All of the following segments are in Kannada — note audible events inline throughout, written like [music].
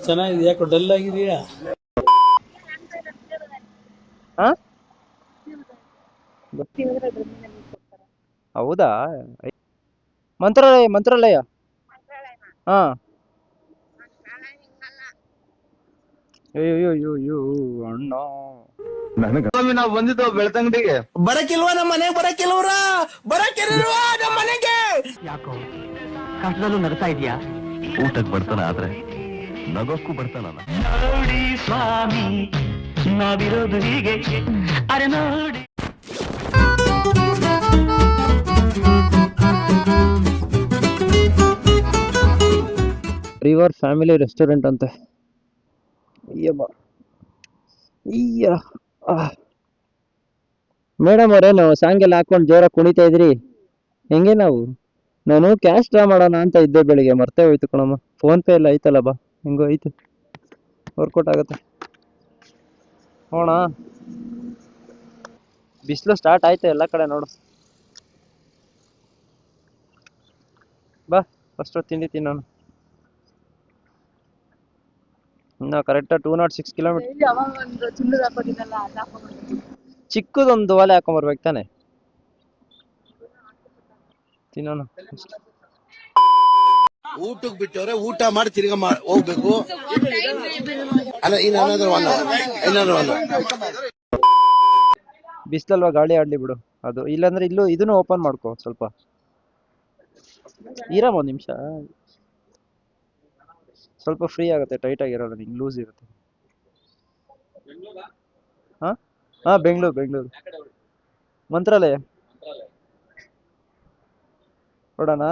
ಚೆನ್ನಾಗಿದೆ ಯಾಕೋ ಡಲ್ ಆಗಿದೆಯಾ ಹಾ? ಹೌದಾ? ಮಂತ್ರಾಲಯ ಮಂತ್ರಾಲಯ? ಹಾ. ಅಯ್ಯೋ ಅಯ್ಯೋ ಅಯ್ಯೋ ಅಣ್ಣ ನಾವು ಬಂದಿದ್ದು ಬೆಳ್ತಂಗಡಿಗೆ? ಬರಕಿಲ್ವಾ ನಮ್ಮ ಮನೆಗೆ? ಬರಕಿಲ್ವ್ರ? ಬರಕಿಲ್ವಾ ನಮ್ಮ ಮನೆಗೆ? ಯಾಕೋ ಕಷ್ಟದಲ್ಲೂ ನಗ್ತಾ ಇದೀಯಾ? ಊಟಕ್ಕೆ ಬರ್ತಾನ ಆದ್ರೆ ನಗೋಕ್ಕೂ ಬರ್ತಾನಲ್ಲ. ನೋಡಿ ಸ್ವಾಮಿ ನಾವಿರೋದು ಹೀಗೆ ಅರೆ ನೋಡಿ. ರಿವರ್ ಫ್ಯಾಮಿಲಿ ರೆಸ್ಟೋರೆಂಟ್ ಅಂತೆ. ಮೇಡಮ್ ಅವರೇನು ಸಾಂಗ್ ಎಲ್ಲ ಹಾಕೊಂಡು ಜೋರಾಗಿ ಕುಣಿತಾ ಇದ್ರಿ. ಹೆಂಗೆ ನಾವು? ನಾನು ಕ್ಯಾಶ್ ಡ್ರಾ ಮಾಡೋಣ ಅಂತ ಇದ್ದೆ ಬೆಳಿಗ್ಗೆ ಮರ್ತೇ ಹೋಯ್ತು ಕಣಮ್ಮ. ಫೋನ್ ಪೇ ಎಲ್ಲ ಐತಲ್ಲ ಬಾ. ಹೆಂಗೋ ಐತೆ. ವರ್ಕೌಟ್ ಆಗುತ್ತೆ. ಹೋಣ ಬಿಸಿಲು ಸ್ಟಾರ್ಟ್ ಆಯ್ತು ಎಲ್ಲ ಕಡೆ ನೋಡು. ಬಾ ಫಸ್ಟ್ ತಿಂಡಿ ತಿನ್ನೋಣ. ಇನ್ನು ಕರೆಕ್ಟಾಗಿ ಟೂ ನಾಟ್ ಸಿಕ್ಸ್ ಕಿಲೋಮೀಟರ್ ಚಿಕ್ಕದೊಂದು ಒಲೆ ಹಾಕೊಂಬರ್ಬೇಕು ತಾನೆ. ತಿನ್ನೋಣ ಊಟಕ್ಕೆ ಬಿಟ್ಟವ್ರೆ ಊಟ ಮಾಡಿ ತಿರ್ಗ ಹೋಗ್ಬೇಕು. ಅಲ್ಲ ಇನ್ ಏನಾದ್ರು ಒನ್ ಏನಾದ್ರು ಬಿಸ್ಲಲ್ವಾ ಗಾಳಿ ಆಡ್ಲಿ ಬಿಡು. ಅದು ಇಲ್ಲಾಂದ್ರೆ ಇಲ್ಲೂ ಇದನ್ನು ಓಪನ್ ಮಾಡ್ಕೋ ಸ್ವಲ್ಪ. ಇರಮ್ಮ ಒಂದ್ ನಿಮಿಷ. ಸ್ವಲ್ಪ ಫ್ರೀ ಆಗುತ್ತೆ ಟೈಟ್ ಆಗಿರಲ್ಲ ನಿಂಗೆ ಲೂಸ್ ಇರುತ್ತೆ. ಹಾ? ಹಾ, ಬೆಂಗಳೂರು ಬೆಂಗಳೂರು. ಮಂತ್ರಾಲಯ. ನೋಡೋಣ.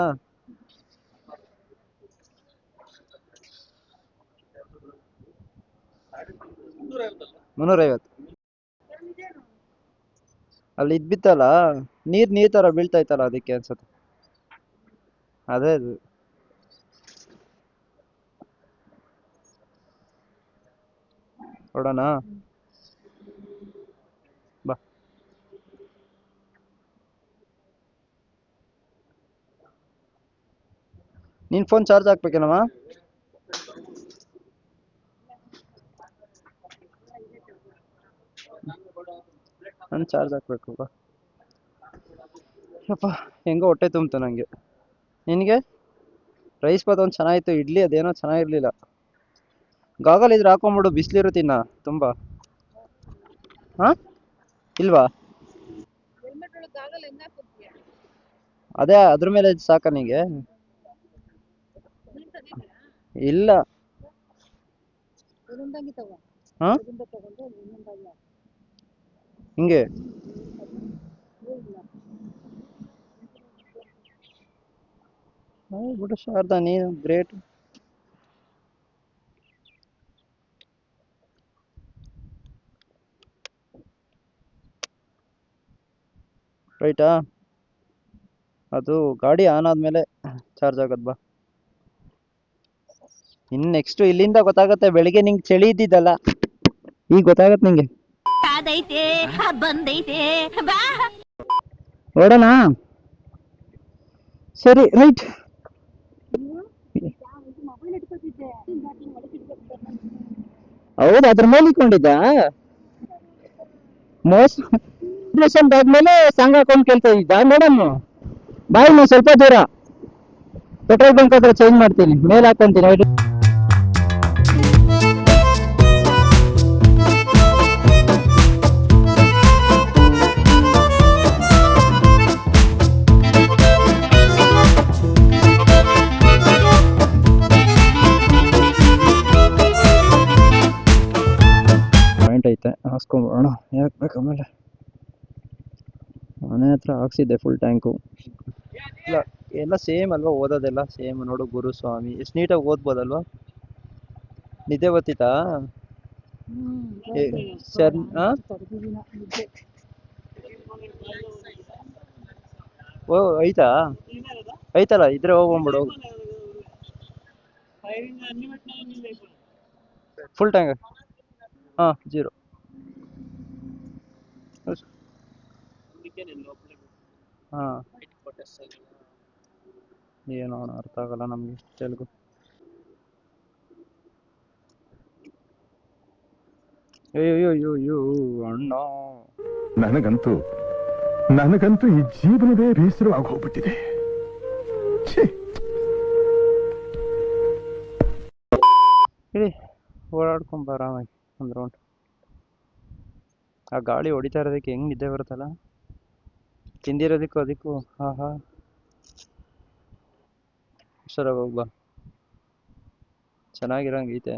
ಮುನ್ನೂರೈವತ್ತು. ಅಲ್ಲಿ ಇದ್ ಬಿತ್ತಲ್ಲ, ನೀರ್ ನೀರ್ ತರ ಬೀಳ್ತಾ ಇತ್ತಲ್ಲ ಅದಕ್ಕೆ ಅನ್ಸುತ್ತೆ. ಅದೇ ಅದು. ನೋಡೋಣ. ಬಾ. ನಿನ್ ಫೋನ್ ಚಾರ್ಜ್ ಹಾಕ್ಬೇಕೇನಮ್ಮ? ನನ್ ಚಾರ್ಜ್ ಹಾಕ್ಬೇಕು ಬಾ. ಯಪ್ಪ ಹೆಂಗೋ ಹೊಟ್ಟೆ ತುಂಬ್ತು ನನಗೆ ನಿನಗೆ? ರೈಸ್ ಬಾತ್ ಒಂದು ಚೆನ್ನಾಗಿತ್ತು ಇಡ್ಲಿ ಅದೇನೋ ಚೆನ್ನಾಗಿರ್ಲಿಲ್ಲ. ಗಾಗಲ್ ಇದ್ರೆ ಹಾಕೊಂಬಿಡು ಬಿಸಿಲಿರು ತಿನ್ನ ತುಂಬಾ. ಹಾ? ಇಲ್ವಾ? ಅದೇ ಅದ್ರ ಮೇಲೆ ಸಾಕ ನಿಂಗೆ. ಇಲ್ಲ. ಹಾ? ಹಿಂಗೆ? ಬಿಡು ಶಾರದಾ, ನೀನು ಗ್ರೇಟ್ ರೈಟಾ? ಅದು ಗಾಡಿ ಆನ್ ಆದ್ಮೇಲೆ ಚಾರ್ಜ್ ಆಗದ್ ಬಾ. ಇನ್ ನೆಕ್ಸ್ಟ್ ಇಲ್ಲಿಂದ ಗೊತ್ತಾಗತ್ತೆ, ಬೆಳಿಗ್ಗೆ ನಿಂಗೆ ಚಳಿ ಇದ್ದಿದ್ದಲ್ಲ. ಈಗ ಗೊತ್ತಾಗತ್ತೆ ನಿಂಗೆ. ಅದೈತೆ ಬಂದೈತೆ. ಬಾ. ನೋಡೋಣ. ಸರಿ, ರೈಟ್. ಹೌದು, ಅದ್ರ ಮೇಲೆ ಇಟ್ಕೊಂಡಿದ್ದ. ಮೋಸ ಆದ್ಮೇಲೆ ಸಂಘ ಹಾಕೊಂಡು ಕೇಳ್ತಾ ಇದ್ದ. ಮೇಡಮ್ ಬಾಯ್ ನೀವು ಸ್ವಲ್ಪ ದೂರ. ಪೆಟ್ರೋಲ್ ಬಂಕ್ ಹತ್ರ ಚೇಂಜ್ ಮಾಡ್ತೀನಿ. ಮೇಲೆ ಹಾಕೊಂತೀನಿ. ಹಾಕ್ಸ್ಕೊಂಬೋಣ ಯಾಕೆ ಬೇಕು ಆಮೇಲೆ? ಮನೆ ಹತ್ರ ಹಾಕ್ಸಿದ್ದೆ ಫುಲ್ ಟ್ಯಾಂಕು ಇಲ್ಲ ಎಲ್ಲ ಸೇಮ್ ಅಲ್ವಾ ಓದೋದೆಲ್ಲ? ಸೇಮ್ ನೋಡು ಗುರು ಸ್ವಾಮಿ. ಎಷ್ಟು ನೀಟಾಗಿ ಓದ್ಬೋದಲ್ವಾ? ನಿದ್ದೆ ಬರ್ತಿತ್ತಾ? ಏ, ಸರ್ ಆ? ಓ ಐತಾ? ಐತಲ್ಲ ಇದ್ರೆ ಹೋಗ್ಬಿಡು ಫುಲ್ ಟ್ಯಾಂಕ್ ಹಾ ಜೀರೋ. ಹಾ. ಏನೋ ಅಣ್ಣ ಅರ್ಥ ಆಗಲ್ಲ ನಮ್ಗೆ ತೆಲುಗು. ಅಯ್ಯೋ ಅಣ್ಣ. ನನಗಂತೂ ನನಗಂತೂ ಈ ಜೀವನವೇ ಬೇಸರವಾಗಿ ಹೋಗ್ಬಿಟ್ಟಿದೆ. ಛೀ. ಇಳಿ ಓಡಾಡ್ಕೊಂಬ ಆರಾಮಾಗಿ ಒಂದು ರೌಂಡ್ ಆ ಗಾಳಿ ಹೊಡಿತಾ ಇರೋದಕ್ಕೆ ಹೆಂಗ್ ನಿದ್ದೆ ಬರುತ್ತಲ್ಲ? ತಿಂದಿರೋದಕ್ಕೂ ಅದಕ್ಕೂ ಹಾ ಹಾ. ಹುಷಾರಾಗಿ ಹೋಗ್ಬಾ ಚೆನ್ನಾಗಿರಂಗೈತೆ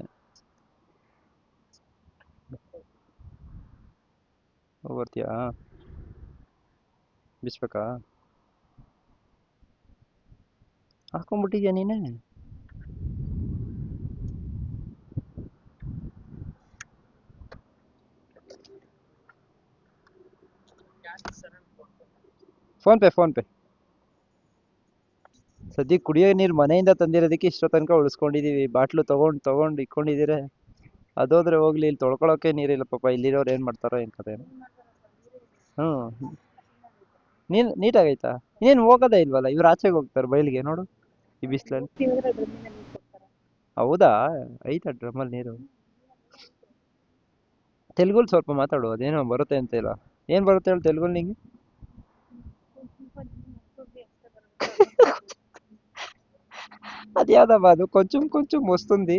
ಬರ್ತೀಯಾ ಬಿಸ್ಬೇಕಾ? ಹಾಕೊಂಡ್ಬಿಟ್ಟಿದ್ಯಾ ನೀನೇ? PhonePe PhonePe. ಸದ್ಯಕ್ಕೆ ಕುಡಿಯೋ ನೀರು ಮನೆಯಿಂದ ತಂದಿರೋದಕ್ಕೆ ಇಷ್ಟೋ ತನಕ ಉಳಿಸ್ಕೊಂಡಿದೀವಿ. ಬಾಟ್ಲು ತಗೊಂಡು ತಗೊಂಡು ಇಟ್ಕೊಂಡಿದ್ದೀರ. ಅದೋದ್ರೆ ಹೋಗ್ಲಿ, ಇಲ್ಲಿ ತೊಳ್ಕೊಳ್ಳೋಕೆ ನೀರಿಲ್ಲ ಪಾಪ ಇಲ್ಲಿರೋರು ಏನು ಮಾಡ್ತಾರೋ ಏನು ಕತೆ ಹ್ಞೂ. ನೀಟ್ ನೀಟಾಗೈತಾ? ಇನ್ನೇನು ಹೋಗೋದೇ ಇಲ್ವಲ್ಲ? ಇವ್ರು ಆಚೆಗೆ ಹೋಗ್ತಾರೆ ಬಯಲಿಗೆ, ನೋಡು. ಈ ಬಿಸಿಲಲ್ಲಿ. ಹೌದಾ? ಐತಾ ಡ್ರಮ್ಮಲ್ಲಿ ನೀರು? ತೆಲುಗುಲ್ ಸ್ವಲ್ಪ ಮಾತಾಡು. ಅದೇನೋ ಬರುತ್ತೆ ಅಂತ ಇಲ್ಲ ಏನು ಬರುತ್ತೆ ಹೇಳಿ ತೆಲುಗುಲ್ ನಿಂಗೆ? అదేదమ్మా అది కొంచెం కొంచెం వస్తుంది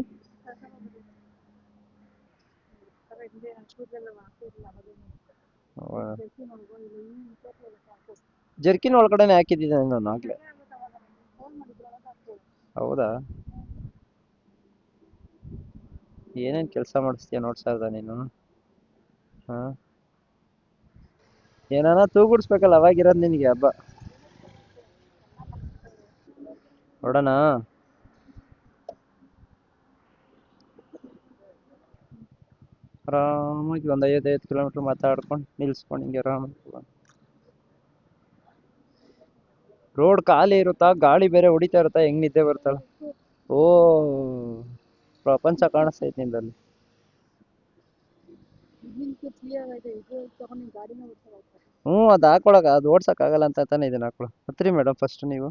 ಜರ್ಕಿನ್ ಒಳಗಡೆನೆ ಹಾಕಿದ್ದಿದ್ದೆ ನಾನು ಆಗ್ಲೇ ಹೌದಾ ಏನೇನ್ ಕೆಲಸ ಮಾಡಿಸ್ತೀಯ ನೋಡ್ಸಾರ್ದ ನೀನು ಹಾ ಏನಾನ ತೂಗುಡ್ಸ್ಬೇಕಲ್ಲ ಅವಾಗಿರೋದು ನಿನಗೆ ಹಬ್ಬ ಹೊಡೋಣ ಆರಾಮಾಗಿ ಒಂದು ಐದ್ ಕಿಲೋಮೀಟ್ರ್ ಮಾತಾಡ್ಕೊಂಡು ನಿಲ್ಸ್ಕೊಂಡು ಹಿಂಗೆ ಆರಾಮಾಗಿ ರೋಡ್ ಖಾಲಿ ಇರುತ್ತಾ? ಗಾಳಿ ಬೇರೆ ಹೊಡಿತಾ ಇರುತ್ತಾ? ಹೆಂಗ್ ನಿದ್ದೆ ಬರ್ತಾಳ ಓ, ಪ್ರಪಂಚ ಕಾಣಿಸ್ತೈತೆ ನಿಂದಲ್ಲಿ ಹ್ಞೂ ಅದು ಅದು ಓಡ್ಸಕ್ ಆಗಲ್ಲ ಅಂತ ತಾನೇ ಇದನ್ನ ಹಾಕೊಳ ಹತ್ರಿ ಮೇಡಮ್ ಫಸ್ಟ್ ನೀವು.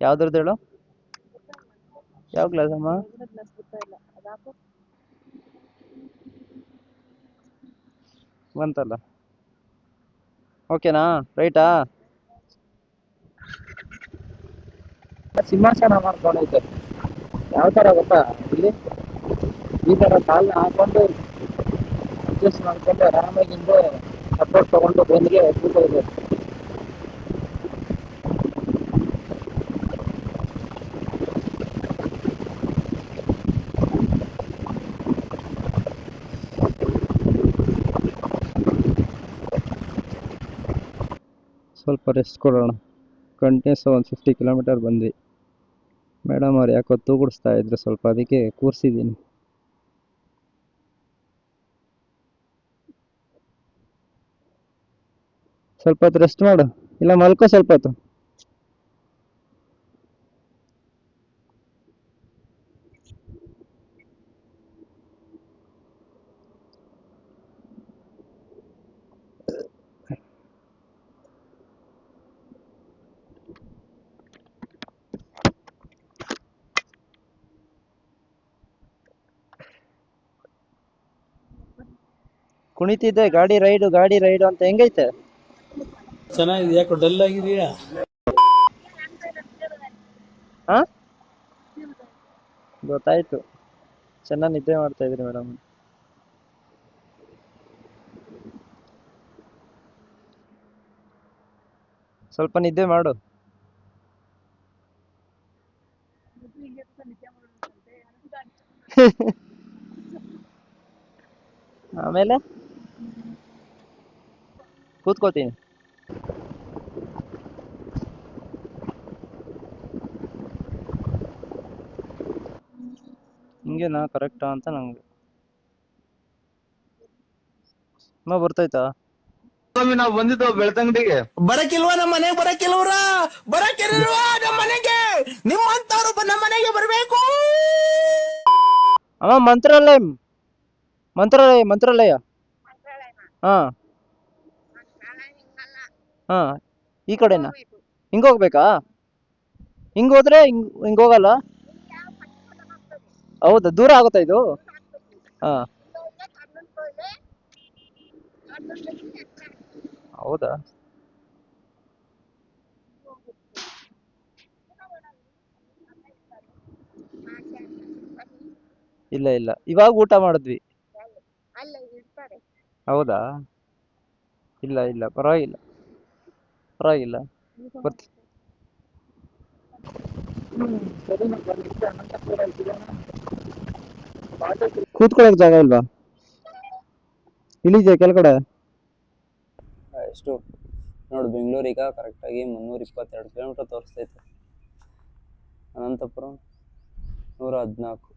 ಯಾವ್ದ್ರದ್ದು ಹೇಳು? ಯಾವ ಕ್ಲಾಸ್ ಅಮ್ಮ? ಬಂತಲ್ಲ. ಓಕೆನಾ? ರೈಟಾ? ಸಿಂಹಾಸನ ಮಾಡ್ಕೊಂಡೈತೆ. ಯಾವ ತರ ಗೊತ್ತಾ? ಇಲ್ಲಿ ಈ ತರ ಕಾಲ್ನ ಹಾಕೊಂಡು ಅಡ್ಜಸ್ಟ್ ಮಾಡ್ಕೊಂಡು ಆರಾಮಾಗಿ ಹಿಂದೆ ಸಪೋರ್ಟ್ ತಗೊಂಡು ಬೆನ್ನಿಗೆ ಕೂತೈತೆ ಸ್ವಲ್ಪ ರೆಸ್ಟ್ ಕೊಡೋಣ. ಕಂಟಿನ್ಯೂಸ್ ಒಂದು ಫಿಫ್ಟಿ ಕಿಲೋಮೀಟರ್ ಬಂದ್ವಿ. ಮೇಡಮ್ ಅವ್ರು ಯಾಕೋ ತೂಗುಡಿಸ್ತಾ ಇದ್ರು, ಸ್ವಲ್ಪ ಅದಕ್ಕೆ ಕೂರಿಸಿದ್ದೀನಿ. ಸ್ವಲ್ಪ ಹೊತ್ತು ರೆಸ್ಟ್ ಮಾಡು. ಇಲ್ಲ ಮಲ್ಕೋ ಸ್ವಲ್ಪ ಹೊತ್ತು. ಕುಣಿತಿದ್ದೆ ಗಾಡಿ ರೈಡು ಗಾಡಿ ರೈಡು ಅಂತ ಹೆಂಗೈತೆ? ಚೆನ್ನಾಗಿದೆ ಯಾಕೋ ಡಲ್ ಆಗಿದೆಯಾ? ಹಾ ಗೊತ್ತಾಯ್ತು. ಚೆನ್ನಾಗಿ ನಿದ್ದೆ ಮಾಡ್ತಾ ಇದ್ರಿ ಮೇಡಮ್. ಸ್ವಲ್ಪ ನಿದ್ದೆ ಮಾಡು. [laughs] ಆಮೇಲೆ? ಕೂತ್ಕೋತೀನಿ ಹಿಂಗೇನಾ ಕರೆಕ್ಟಾ ಅಂತ ನಂಗೆ. ಬರ್ತೈತಾ ನಾವ್ ನಾವು ಬಂದಿದ್ದು ಬೆಳ್ತಂಗಡಿಗೆ. ಬರಕಿಲ್ವಾ ನಮ್ಮ ಮನೆಗೆ? ಬರಕಿಲ್ವ್ರ? ಬರಕಿಲ್ವಾ ನಮ್ಮ ಮನೆಗೆ? ನಿಮ್ಮಂತವ್ರು ನಮ್ಮ ಮನೆಗೆ ಬರ್ಬೇಕು? ಅಮ್ಮ ಮಂತ್ರಾಲಯ. ಮಂತ್ರಾಲಯ ಮಂತ್ರಾಲಯ. ಹಾ. ಹಾ ಈ ಕಡೆನಾ? ಹಿಂಗ್ ಹೋಗ್ಬೇಕಾ. ಹಿಂಗ್ ಹೋದ್ರೆ ಹಿಂಗ್ ಹಿಂಗ್ ಹೋಗಲ್ಲ? ಹೌದಾ ದೂರ ಆಗುತ್ತಾ ಇದು? ಹಾ. ಹೌದಾ? ಇಲ್ಲ ಇಲ್ಲ. ಇವಾಗ ಊಟ ಮಾಡಿದ್ವಿ. ಹೌದಾ? ಇಲ್ಲ ಇಲ್ಲ ಪರವಾಗಿಲ್ಲ. ಪರವಾಗಿಲ್ಲ. ಬರ್ತಿ ಕೂತ್ಕೊಳಕ್ ಜಾಗ ಇಲ್ವಾ? ಇಳಿದ್ಯಾ ಕೆಳಗಡೆ. ಎಷ್ಟು? ನೋಡು ಬೆಂಗಳೂರಿಗೆ ಕರೆಕ್ಟಾಗಿ ಮುನ್ನೂರ ಇಪ್ಪತ್ತೆರಡು ಕಿಲೋಮೀಟರ್ ತೋರಿಸ್ತೈತೆ. ಅನಂತಪುರ ನೂರ ಹದಿನಾಲ್ಕು.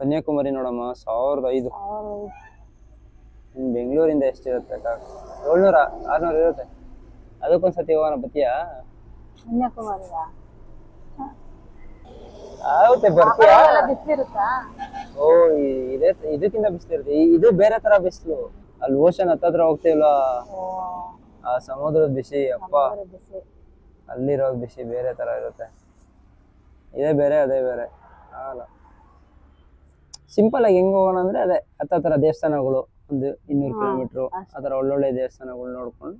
ಕನ್ಯಾಕುಮಾರಿ ನೋಡಮ್ಮ ಸಾವಿರದ ಐದು. ಬೆಂಗಳೂರಿಂದ ಎಷ್ಟಿರುತ್ತೆ ಏಳ್ನೂರ? ಆರ್ನೂರು ಇರುತ್ತೆ? ಅದಕ್ಕೊಂದ್ಸತಿ ಹೋಗೋಣ ಬತ್ತೀಯಾ? ಆಗುತ್ತೆ ಬರ್ತೀಯಾ ಓ ಇದೇ ಇದಕ್ಕಿಂತ ಬಿಸಿಲಿರುತ್ತೆ. ಇದು ಬೇರೆ ತರ ಬಿಸಿಲು. ಅಲ್ಲಿ ಓಷನ್ ಹತ್ತತ್ರ ಹೋಗ್ತೀವಲ್ಲ? ಆ ಸಮುದ್ರದ ಬಿಸಿ ಅಪ್ಪ. ಅಲ್ಲಿರೋ ಬಿಸಿ ಬೇರೆ ತರ ಇರುತ್ತೆ. ಇದೇ ಬೇರೆ ಅದೇ ಬೇರೆ. ಆಗಲ್ಲ. ಸಿಂಪಲ್ ಆಗಿ ಹೆಂಗ್ ಹೋಗೋಣ ಅಂದ್ರೆ ಅದೇ ಹತ್ತತ್ರ ದೇವಸ್ಥಾನಗಳು. ಒಂದು ಇನ್ನೂರು ಕಿಲೋಮೀಟ್ರು ಆತರ ಥರ ಒಳ್ಳೊಳ್ಳೆ ದೇವಸ್ಥಾನಗಳು ನೋಡ್ಕೊಂಡು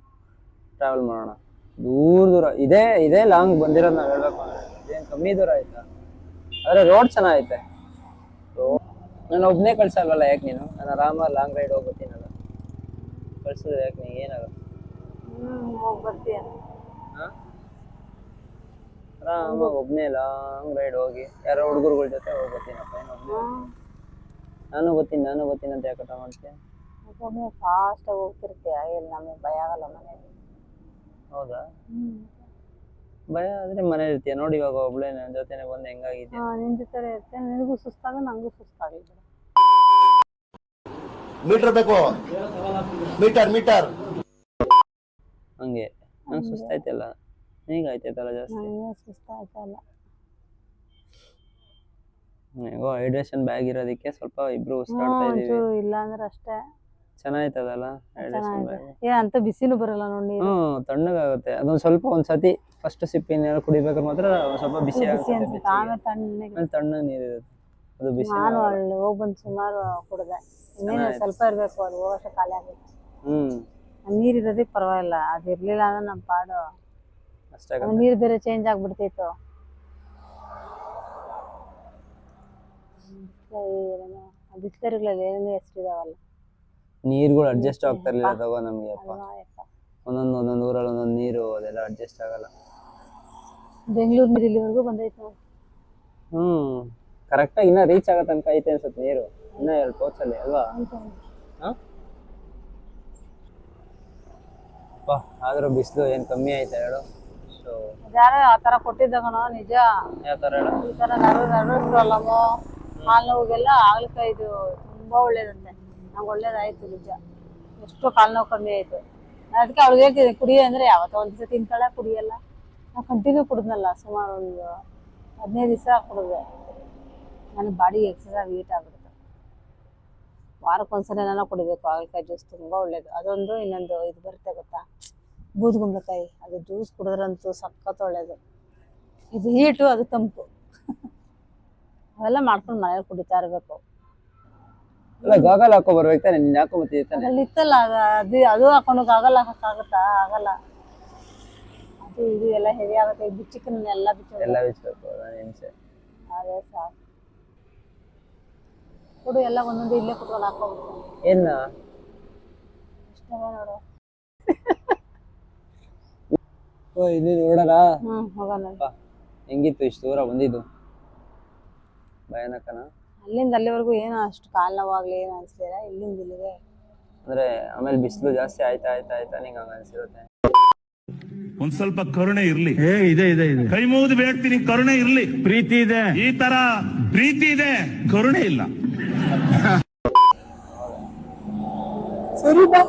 ಟ್ರಾವೆಲ್ ಮಾಡೋಣ. ದೂರ ದೂರ ಇದೇ ಇದೇ ಲಾಂಗ್ ಬಂದಿರೋದು ನಾವು ಹೇಳ್ಬೇಕು ಅಂದ್ರೆ ಇದೇನು ಕಮ್ಮಿ ದೂರ ಆಯ್ತಾ? ಆದ್ರೆ ರೋಡ್ ಚೆನ್ನಾಗೈತೆ. ನಾನು ಒಬ್ಬನೇ ಕಳ್ಸಲ್ವಲ್ಲ ಯಾಕೆ ನೀನು? ನಾನು ಆರಾಮ ಲಾಂಗ್ ರೈಡ್ ಹೋಗ್ಬತ್ತೀನಲ್ಲ. ಕಳ್ಸಿದ್ರೆ ಯಾಕೆ ನೀನು ಏನಾಗುತ್ತೆ? ಆರಾಮ ಒಬ್ಬನೇ ಲಾಂಗ್ ರೈಡ್ ಹೋಗಿ ಯಾರೋ ಹುಡುಗರುಗಳ ಜೊತೆ ಹೋಗ್ಬತ್ತೀನಪ್ಪ ಏನು ನಾನು ಗೊತ್ತೀನಿ ನಾನು ಗೊತ್ತೀನಿ ಅಂತ ಯಾಕಟ ಮಾಡ್ತೀಯ? ಫಾಸ್ಟ್ ಆಗಿ ಹೋಗ್ತಿರ್ತೀಯ ಎಲ್ಲಿ ನಮಗೆ ಭಯ ಆಗಲ್ಲ ಮನೇಲಿ ಹೌದಾ? ಭಯ ಆದ್ರೆ ಮನೇಲಿ ಇರ್ತೀಯ? ನೋಡಿ ಇವಾಗ ಒಬ್ಳೆ ನನ್ನ ಜೊತೆನೆ ಬಂದು ಹೆಂಗಾಗಿದೆ ನಿನ್ ಜೊತೆ ಇರ್ತೇನೆ ನಿನಗೂ ಸುಸ್ತಾಗ ನಂಗೂ ಸುಸ್ತಾಗಲಿ ಮೀಟರ್ ಬೇಕು. Meter meter. ಹಂಗೆ. ನಂಗೆ ಸುಸ್ತಾಯ್ತಲ್ಲ? ನಿನಗೆ ಆಯ್ತಾಯ್ತಲ್ಲ ಜಾಸ್ತಿ? ನನಗೆ ಸುಸ್ತಾಯ್ತಲ್ಲ. ಹೇಗೋ ಹೈಡ್ರೇಷನ್ ಬ್ಯಾಗ್ ಇರೋದಕ್ಕೆ ಸ್ವಲ್ಪ ಇಬ್ರು ಉಸಿರಾಡ್ತಾ ಇದೀವಿ ಒಂಚೂರು ಇಲ್ಲ ಅಂದ್ರೆ ಅಷ್ಟೇ. ಚೆನ್ನಾಯ್ತದಲ್ಲ? ಚೆನ್ನಾಗಿದೆ. ಏ ಅಂತ ಬಿಸಿಲು ಬರಲ್ಲ ನೋಡಿ ನೀರು ಹ್ಮ್ ತಣ್ಣಗಾಗುತ್ತೆ. ಅದೊಂದ್ ಸ್ವಲ್ಪ ಒಂದ್ ಸತಿ ಫಸ್ಟ್ ಸಿಪ್ಪಿ ಏನಾದ್ರು ಕುಡಿಬೇಕಾದ್ರೆ ಮಾತ್ರ ಸ್ವಲ್ಪ ಬಿಸಿ ಆಗುತ್ತೆ. ಆಮೇಲೆ ತಣ್ಣಗೆ ನೀರು ಇರುತ್ತೆ. ಅದು ಬಿಸಿ ನಾನು ಅಲ್ಲಿ ಹೋಗಿ ಬಂದು ಸುಮಾರು ಕುಡ್ದೆ. ಇನ್ನೇನು ಸ್ವಲ್ಪ ಇರಬೇಕು ಅದು ಹೋಗೋಷ್ಟು ಖಾಲಿ ಆಗುತ್ತೆ ಹ್ಮ್. ನೀರು ಇರೋದೇ ಪರವಾಗಿಲ್ಲ. ಅದು ಇರ್ಲಿಲ್ಲ ಅಂದ್ರೆ ನಮ್ಮ ಪಾಡು. ಅಷ್ಟೇ ನೀರು ಬೇರೆ ಚೇಂಜ್ ಆಗ್ಬಿಡ್ತಿತ್ತು. ಬಿಸ್ಲರಿಗಳಲ್ಲಿ ಏನೇನು ಹೆಸರಿದಾವಲ್ಲ ನೀರ್ಗಳು ಅಡ್ಜಸ್ಟ್ ಆಗ್ತಾ ಇರ್ಲಿಲ್ಲ ತಗೋ ನಮ್ಗೆ ಅಪ್ಪ. ಒಂದೊಂದು ಒಂದೊಂದು ಊರಲ್ಲಿ ಒಂದೊಂದು ನೀರು ಅದೆಲ್ಲ ಅಡ್ಜಸ್ಟ್ ಆಗಲ್ಲ. ಬೆಂಗಳೂರು ನೀರು ಇಲ್ಲಿವರೆಗೂ ಬಂದೈತೆ ನೋಡಿ. ಹ್ಮ್. ಕರೆಕ್ಟಾಗಿ ಇನ್ನ ರೀಚ್ ಆಗೋ ತನಕ ಐತೆ ಅನ್ಸುತ್ತೆ ನೀರು. ಇನ್ನ ಎರಡು ಪೋಚಲ್ಲಿ ಅಲ್ವಾ? ಅಪ್ಪ ಆದ್ರೂ ಬಿಸಿಲು ಏನ್ ಕಮ್ಮಿ ಆಯ್ತಾ ಹೇಳು? ಸೊ ಯಾರೋ ಆ ಥರ ನಿಜ. ಯಾವ ಥರ ಹೇಳು? ಈ ಥರ ನಡು ನಡು ಪ್ರಾಬ್ಲಮ್ಮು ಕಾಲು ನೋವಿಗೆಲ್ಲ ಹಾಗಲಕಾಯಿ ಇದು ತುಂಬಾ ಒಳ್ಳೇದಂತೆ. ನಂಗೆ ಒಳ್ಳೇದಾಯ್ತು ನಿಜ. ಎಷ್ಟು ಕಾಲು ನೋವು ಕಮ್ಮಿ ಆಯ್ತು. ಅದಕ್ಕೆ ಅವ್ಳಿಗೆ ಹೇಳ್ತಿದ್ದೆ ಕುಡಿಯ ಅಂದ್ರೆ ಯಾವತ್ತೋ ಒಂದು ದಿವಸ ತಿಂತಾಳೆ, ಕುಡಿಯಲ್ಲ. ನಾನು ಕಂಟಿನ್ಯೂ ಕುಡಿದ್ನಲ್ಲ, ಸುಮಾರು ಒಂದು ಹದಿನೈದು ದಿವಸ ಕುಡಿದೆ. ನನಗೆ ಬಾಡಿ ಎಕ್ಸಸೈಸ್ ಹೀಟ್ ಆಗ್ಬಿಡುತ್ತೆ ವಾರಕ್ಕೊಂದ್ಸಲ ನಾನು ಕುಡಿಬೇಕು, ಹಾಗಲಕಾಯಿ ಜ್ಯೂಸ್ ತುಂಬಾ ಒಳ್ಳೇದು. ಅದೊಂದು, ಇನ್ನೊಂದು ಇದು ಬರುತ್ತೆ ಗೊತ್ತಾ? ಬೂದ್ಗುಂಬಳಕಾಯಿ ಅದು ಜ್ಯೂಸ್ ಕುಡಿದ್ರಂತೂ ಸಖತ್ ಒಳ್ಳೇದು. ಇದು ಹೀಟು ಅದು ತಂಪು. [laughs] ಅವೆಲ್ಲ ಮಾಡ್ಕೊಂಡು ಮನೇಲಿ ಕುಡಿತಾ ಇರಬೇಕು. ಅಲ್ಲ ಗಾಗಲ್ ಹಾಕೋ ಬರ್ಬೇಕು ತಾನೆ ನೀನ್ ಹಾಕೋ ಮತ್ತೆ ತಾನೆ? ಅದ್ರಲ್ಲಿ ಇತ್ತಲ್ಲ ಅದು ಅದು ಅದು ಹಾಕೊಂಡು ಆಗಲ್ಲ ಹಾಕಕ್ಕಾಗತ್ತಾ? ಆಗಲ್ಲ. ಅದು ಇದು ಎಲ್ಲ ಹೆವಿ ಆಗುತ್ತೆ. ಇದು ಚಿಕನ್ ಎಲ್ಲ ಬಿಚ್ಚು ಎಲ್ಲ ಬಿಚ್ಬೇಕು ಹಿಂಸೆ. ಅದೇ ಸಾಕು. ಕೊಡು ಎಲ್ಲ ಒಂದೊಂದು ಇಲ್ಲೇ ಕುತ್ಕೊಂಡು ಹಾಕೋಬೇಕು ಏನು? ಇಷ್ಟ ನೋಡು. ಓ ಇದು ನೋಡೋಣ. ಹ್ಮ್ ಹೋಗೋಣ. ಹೆಂಗಿತ್ತು ಇಷ್ಟು ದೂರ ಬಂದಿದ್ದು? ಭಯಾನಕನ? ಅಲ್ಲಿಂದ ಅಲ್ಲಿವರೆಗೂ ಏನೋ ಅಷ್ಟು ಕಾಲು ನೋವಾಗ್ಲಿ ಏನು ಅನ್ಸ್ಲಿಲ್ಲ ಇಲ್ಲಿಂದ ಇಲ್ಲಿಗೆ. ಅಂದ್ರೆ ಆಮೇಲೆ ಬಿಸಿಲು ಜಾಸ್ತಿ ಆಯ್ತಾ ಆಯ್ತಾ ಆಯ್ತಾ ನಿಂಗೆ ಹಂಗ ಅನ್ಸಿರುತ್ತೆ? ಒಂದ್ ಸ್ವಲ್ಪ ಕರುಣೆ ಇರ್ಲಿ. ಇದೆ ಇದೆ ಇದೆ. ಕೈ ಮುಗಿದು ಬೇಡ್ತೀನಿ ಕರುಣೆ ಇರ್ಲಿ. ಪ್ರೀತಿ ಇದೆ. ಈ ತರ ಪ್ರೀತಿ ಇದೆ ಕರುಣೆ ಇಲ್ಲ. ಸರಿ ಬಾ.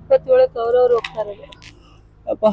ಇಪ್ಪತ್ತೇಳಕ್ಕೆ ಅವ್ರವ್ರು ಹೋಗ್ತಾರೆ. ಅಪ್ಪ.